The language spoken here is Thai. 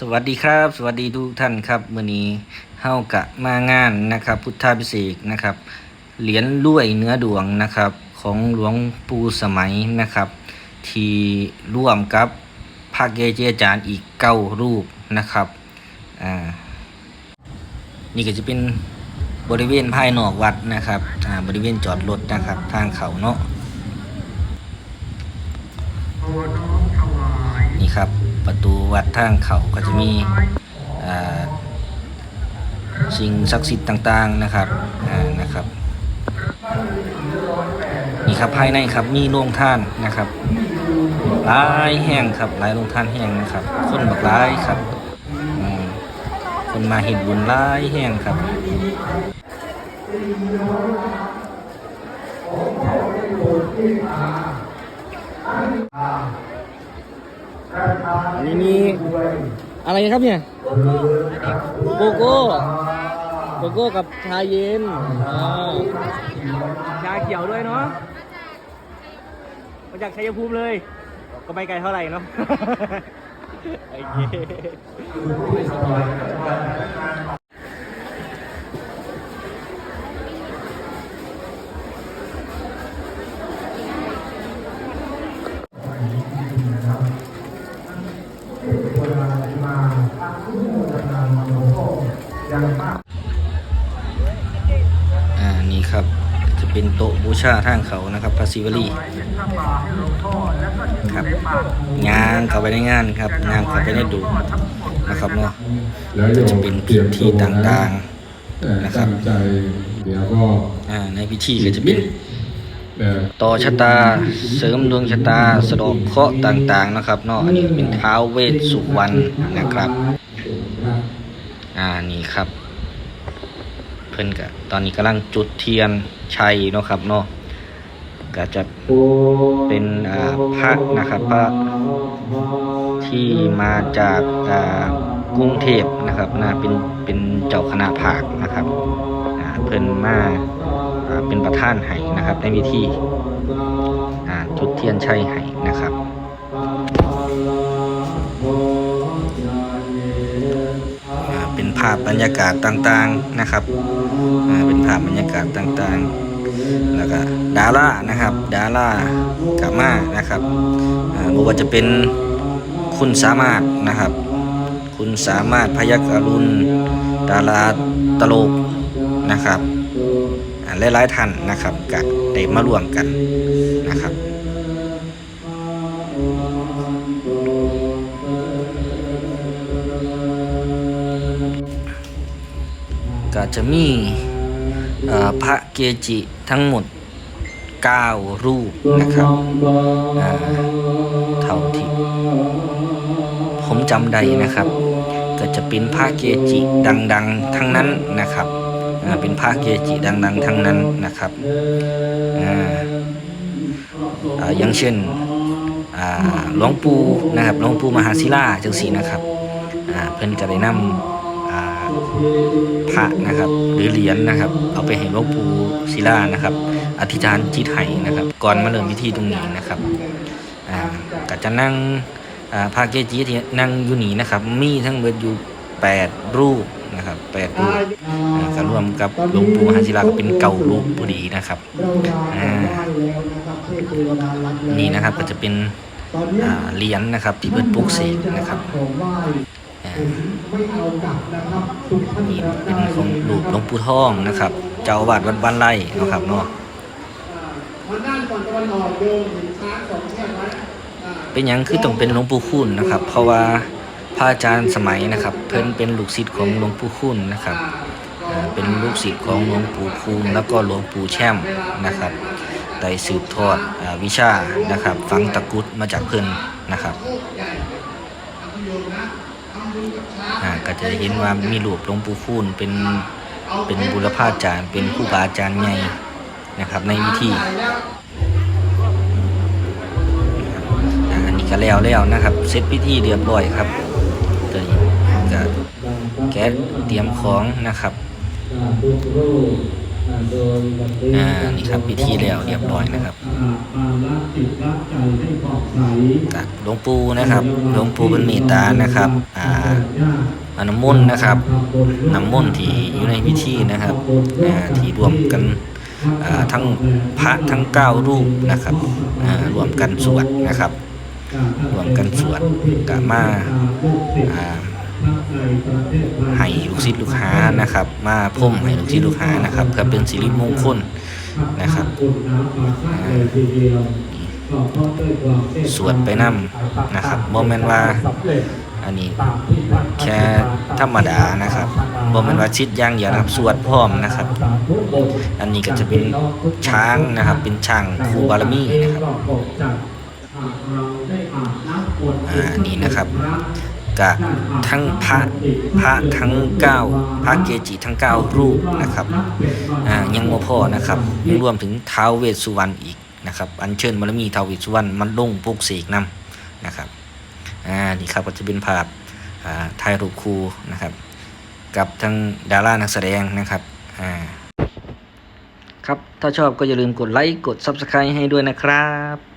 สวัสดีครับ สวัสดีทุกท่านครับมื่อนี้เฮากะมางานนะครับ พุทธาพิเศษนะครับเหรียญลุ่ยเนื้อดวงนะครับ ของหลวงปู่สมัยนะครับ ที่ร่วมกับพระเกจิอาจารย์อีกเก้ารูปนะครับอ่านี่ก็จะเป็นบริเวณภายนอกวัดนะครับอ่าบริเวณจอดรถนะครับ ทางเขาเนาะ ประตูวัดทางเขาก็จะมีสิ่งศักดิ์สิทธิ์ต่างๆนะครับนะครับ นี่ครับภายในครับมีโรงท่านนะครับหลายแห้งครับหลายโรงท่านแห้งนะครับคนบักหลายครับอืมคนมาเห็นบุญหลายแห้งครับอัน นี้มีอะไรครับเนี่ย โกโก้ โกโก้กับชาเย็นอ่าชาเขียวด้วยเนาะ มาจากชัยภูมิเลย ก็ไม่ไกลเท่าไหร่เนาะ โอเค เป็นโต๊ะบูชาทางเขานะครับพาซิวลีครับงานเข้าไปในงานครับงานเข้าไปในดูนะครับเนาะแล้วโยจะมเป็นเตรียมพิธีต่างๆเอ่อนะครับตั้งใจเดี๋ยวก็อ่าในพิธีก็จะเป็นเอ่อต่อชะตาเสริมดวงชะตาสะเดอกเคราะห์ต่างๆนะครับเนาะอันนี้เป็นท้าวเวสสุวรรณนะครับ อ่านี่ครับเพิ่นก็ตอนนี้กำลังจุดเทียนชัยเนาะครับเนาะก็จะเป็นอ่าพระนะครับพระที่มาจากกรุงเทพนะครับนะเป็นเป็นเจ้าคณะภาคนะครับเพิ่นมาเป็นประธานไห้นะครับในพิธีจุดเทียนชัยไห้นะครับเป็นภาพบรรยากาศต่างๆนะครับ พบรรยากาศต่างๆ แล้วก็ดารานะครับ ดารากามานะครับอ่าบ่ว่าจะเป็นคุณสามารถนะครับ คุณสามารถพยักอรุณดาราตลกนะครับหลายๆท่านนะครับก็ได้มาร่วมกันนะครับก็จะมี พระเกจิทั้งหมด 9 รูปนะครับเท่าที่ผมจำได้นะครับ ก็จะเป็นพระเกจิดัง ๆ ทั้งนั้นนะครับเป็นพระเกจิดัง ๆ ทั้งนั้นนะครับอย่างเช่นหลวงปู่นะครับหลวงปู่มหาศิลาจังสีนะครับเพิ่นก็ได้นำ พระนะครับ หรือเหรียญนะครับ เอาไปให้หลวงปู่ศิลานะครับ อธิษฐานจิตไห้นะครับ ก่อนมาเริ่มพิธีตรงนี้นะครับอ่าก็จะนั่งพระเกจิที่นั่งอยู่นี่นะครับ มีทั้งเบิดอยู่8รูปนะครับ8รูปก็รวมกับหลวงปู่มหาศิลาก็เป็นเก่ารูปพอดีนะครับนี่นะครับก็จะเป็นเหรียญนะครับที่เพิ่นปลุกเสกนะครับ อ่านี่เป็นของรูปหลวงปู่ทองนะครับ เจ้าอาวาดวัดบ้านไร่เนาะครับเนาะเป็นหยังคือต้องเป็นหลวงปู่คูณนะครับ เพราะว่าพระอาจารย์สมัยนะครับ เพิ่นเป็นลูกศิษย์ของหลวงปู่คูณนะครับอ่าเป็นลูกศิษย์ของหลวงปู่คูณแล้วก็หลวงปู่แช่มนะครับได้สืบทอดอาวิชานะครับ ฝังตะกรุดมาจากเพิ่นนะครับ อ่าก็จะเห็นว่ามีรูปหลวงปู่คูณเป็นเป็นบุรพาจารย์เป็นครูบาอาจารย์ใหญ่นะครับ ในวิธีอันนี้ก็แล้วแล้วนะครับเสร็จพิธีเรียบร้อยครับตัวนี้ก็แก๊สเตรียมของนะครับ อ่านี่ครับพิธีแล้วเรียบร้อยนะครับกับหลวงปู่นะครับหลวงปู่เป็นเมตตานะครับอ่าอาน้ำมนต์นะครับน้ำมนต์ที่อยู่ในพิธีนะครับอ่าที่รวมกันอ่าทั้งพระทั้งเก้ารูปนะครับอ่ารวมกันสวดนะครับรวมกันสวดกะมาอ่า ให้ลูกศิษย์ลูกหานะครับ มาพ่มให้ลูกศิษย์ลูกหานะครับเพื่อเป็นสิริมงคลนะครับสวดไปนํนะครับโมเมนว่าอันนี้แค่ธรรมดานะครับโมเมนว่าชิดย่างเดียวนะครับสวดพร้อมนะครับ อันนี้ก็จะเป็นช้างนะครับ เป็นช้างครูบารมีนะครับอ่านี่นะครับ กะทั้งพระพระทั้งเก้าพระเกจิทั้งเก้ารูปนะครับยังบ่พอนะครับรวมถึงท้าวเวสสุวรรณอีกนะครับ อัญเชิญบารมีท้าวเวสสุวรรณมันลงปลุกเสกนำนะครับอ่านี่ครับก็จะเป็นภาพอ่าถ่ายรูปครูนะครับ กับทั้งดารานักแสดงนะครับอ่าครับ ถ้าชอบก็อย่าลืมกดไลค์ กด Subscribe ให้ด้วยนะครับ